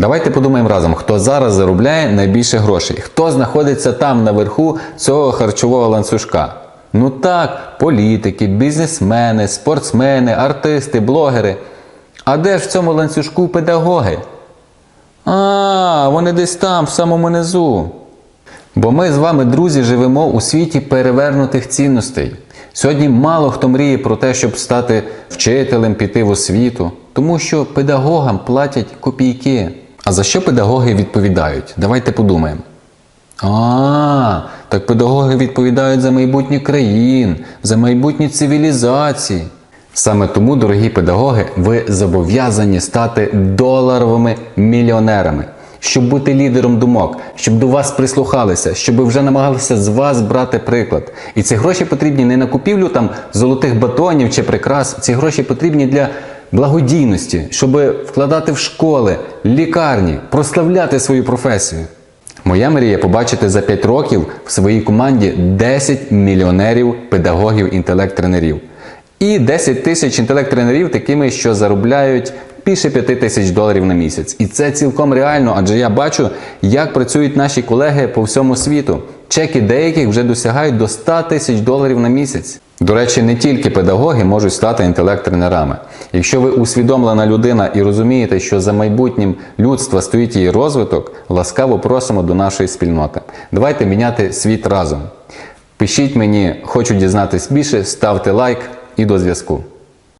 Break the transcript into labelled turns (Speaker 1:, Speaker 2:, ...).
Speaker 1: Давайте подумаємо разом, хто зараз заробляє найбільше грошей, хто знаходиться там наверху цього харчового ланцюжка. Ну так, політики, бізнесмени, спортсмени, артисти, блогери. А де ж в цьому ланцюжку педагоги? А, вони десь там, в самому низу. Бо ми з вами, друзі, живемо у світі перевернутих цінностей. Сьогодні мало хто мріє про те, щоб стати вчителем, піти в освіту, тому що педагогам платять копійки. А за що педагоги відповідають? Давайте подумаємо. А, так педагоги відповідають за майбутнє країн, за майбутні цивілізації. Саме тому, дорогі педагоги, ви зобов'язані стати доларовими мільйонерами, щоб бути лідером думок, щоб до вас прислухалися, щоб вже намагалися з вас брати приклад. І ці гроші потрібні не на купівлю там золотих батонів чи прикрас. Ці гроші потрібні для благодійності, щоб вкладати в школи, лікарні, прославляти свою професію. Моя мрія побачити за 5 років в своїй команді 10 мільйонерів педагогів інтелект-тренерів. І 10 тисяч інтелект-тренерів такими, що заробляють більше 5 тисяч доларів на місяць. І це цілком реально, адже я бачу, як працюють наші колеги по всьому світу. Чеки деяких вже досягають до 100 тисяч доларів на місяць. До речі, не тільки педагоги можуть стати інтелект-тренерами. Якщо ви усвідомлена людина і розумієте, що за майбутнім людства стоїть її розвиток, ласкаво просимо до нашої спільноти. Давайте міняти світ разом. Пишіть мені, хочу дізнатись більше, ставте лайк і до зв'язку.